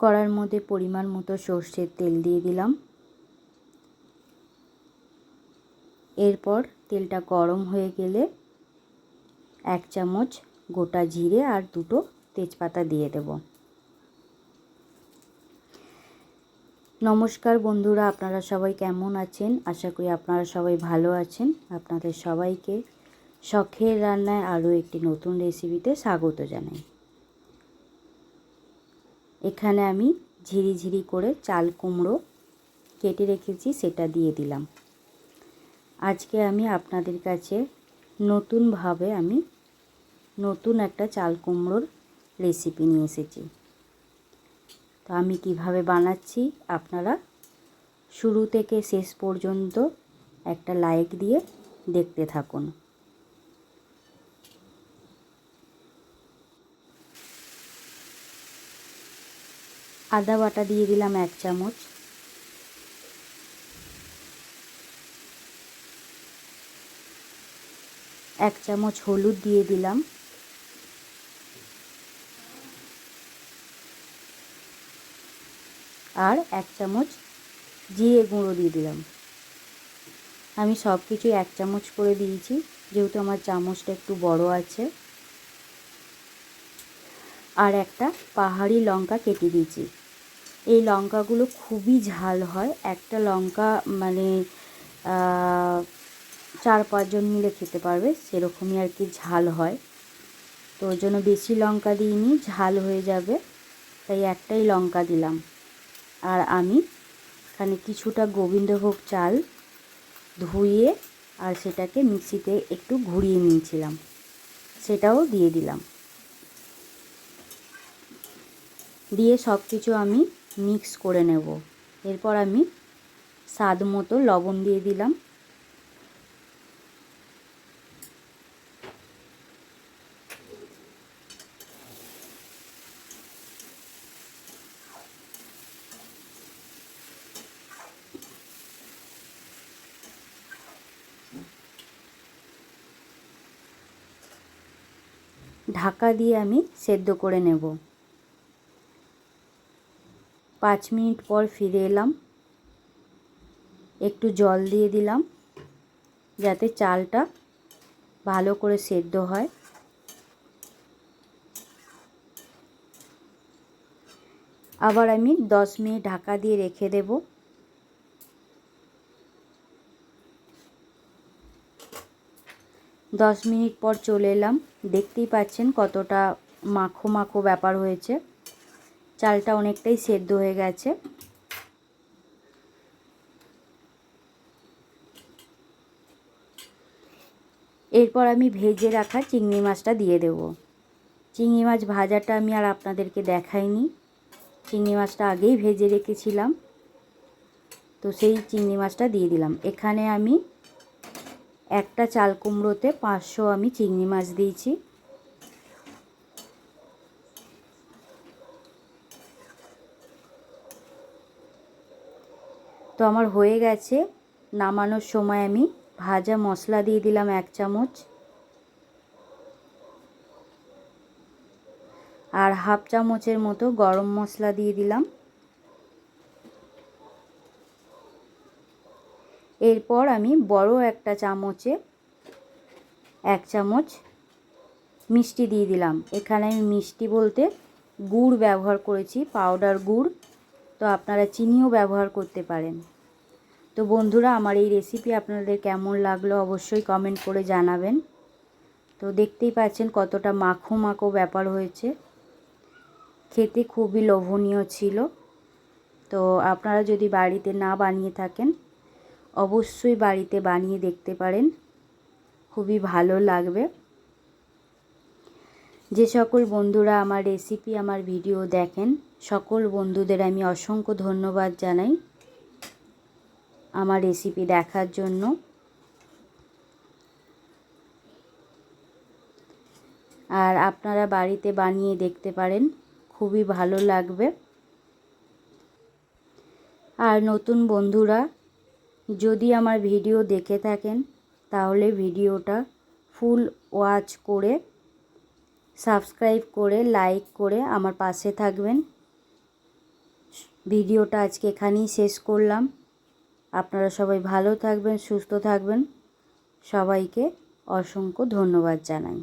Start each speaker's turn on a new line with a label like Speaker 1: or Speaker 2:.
Speaker 1: কড়ার মধ্যে পরিমাণ মতো সর্ষের তেল দিয়ে দিলাম। এরপর তেলটা গরম হয়ে গেলে এক চামচ গোটা জিরে আর দুটো তেজপাতা দিয়ে দেব। নমস্কার বন্ধুরা, আপনারা সবাই কেমন আছেন? আশা করি আপনারা সবাই ভালো আছেন। আপনাদের সবাইকে শখের রান্নায় আরও একটি নতুন রেসিপিতে স্বাগত জানাই। এখানে আমি ঝিরিঝিরি করে চাল কুমড়ো কেটে রেখেছি, সেটা দিয়ে দিলাম। আজকে আমি আপনাদের কাছে নতুনভাবে আমি নতুন একটা চাল কুমড়োর রেসিপি নিয়ে এসেছি। তো আমি কীভাবে বানাচ্ছি আপনারা শুরু থেকে শেষ পর্যন্ত একটা লাইক দিয়ে দেখতে থাকুন। আদা বাটা দিয়ে দিলাম এক চামচ। এক চামচ হলুদ দিয়ে দিলাম। আর এক চামচ জিরে গুঁড়ো দিয়ে দিলাম। আমি সব কিছুই এক চামচ করে দিয়েছি, যেহেতু আমার চামচটা একটু বড় আছে। আর একটা পাহাড়ি লঙ্কা কেটে দিয়েছি। এই লঙ্কাগুলো খুবই ঝাল হয়। একটা লঙ্কা মানে চার পাঁচজন মিলে খেতে পারবে, সেরকমই আর কি ঝাল হয়। তো ওই জন্য বেশি লঙ্কা দিইনি, ঝাল হয়ে যাবে। তাই একটাই লঙ্কা দিলাম। আর আমি এখানে কিছুটা গোবিন্দভোগ চাল ধুয়ে আর সেটাকে মিক্সিতে একটু ঘুরিয়ে নিয়েছিলাম। সেটাও দিয়ে দিলাম। দিয়ে সব কিছু আমি মিক্স করে নেব। এরপর আমি স্বাদ মতো লবণ দিয়ে দিলাম। ঢাকা দিয়ে আমি সেদ্ধ করে নেব। পাঁচ মিনিট পর ফিরে এলাম। একটু জল দিয়ে দিলাম যাতে চালটা ভালো করে সেদ্ধ হয়। আবার আমি দশ মিনিট ঢাকা দিয়ে রেখে দেব। দশ মিনিট পর চলে এলাম। দেখতেই পাচ্ছেন কতটা মাখো মাখো ব্যাপার হয়েছে। চালটা অনেকটাই সেদ্ধ হয়ে গেছে। এরপর আমি ভেজে রাখা চিংড়ি মাছটা দিয়ে দেব। চিংড়ি মাছ ভাজাটা আমি আর আপনাদেরকে দেখাইনি। চিংড়ি মাছটা আগেই ভেজে রেখেছিলাম। তো সেই চিংড়ি মাছটা দিয়ে দিলাম। এখানে আমি একটা চাল কুমড়োতে পাঁচশো আমি চিংড়ি মাছ দিয়েছি। তো আমার হয়ে গেছে। নামানোর সময় আমি ভাজা মশলা দিয়ে দিলাম এক চামচ। আর হাফ চামচের মতো গরম মশলা দিয়ে দিলাম। এরপর আমি বড় একটা চামচে এক চামচ মিষ্টি দিয়ে দিলাম। এখানে আমি মিষ্টি বলতে গুড় ব্যবহার করেছি, পাউডার গুড়। তো আপনারা চিনিও ব্যবহার করতে পারেন। তো বন্ধুরা, আমার এই রেসিপি আপনাদের কেমন লাগল অবশ্যই কমেন্ট করে জানাবেন। তো দেখতেই পাচ্ছেন কতটা মাখো মাখো ব্যাপার হয়েছে। খেতে খুবই লোভনীয় ছিল। তো আপনারা যদি বাড়িতে না বানিয়ে থাকেন, অবশ্যই বাড়িতে বানিয়ে দেখতে পারেন। খুবই ভালো লাগবে। যে সকল বন্ধুরা আমার রেসিপি আমার ভিডিও দেখেন, সকল বন্ধুদের আমি অসংখ্য ধন্যবাদ জানাই আমার রেসিপি দেখার জন্য। আর আপনারা বাড়িতে বানিয়ে দেখতে পারেন, খুবই ভালো লাগবে। আর নতুন বন্ধুরা, যদি আমার ভিডিও দেখে থাকেন, তাহলে ভিডিওটা ফুল ওয়াচ করে সাবস্ক্রাইব করে, লাইক করে আমার পাশে থাকবেন। ভিডিওটা আজকে এখানেই শেষ করলাম। আপনারা সবাই ভালো থাকবেন, সুস্থ থাকবেন। সবাইকে অসংখ্য ধন্যবাদ জানাই।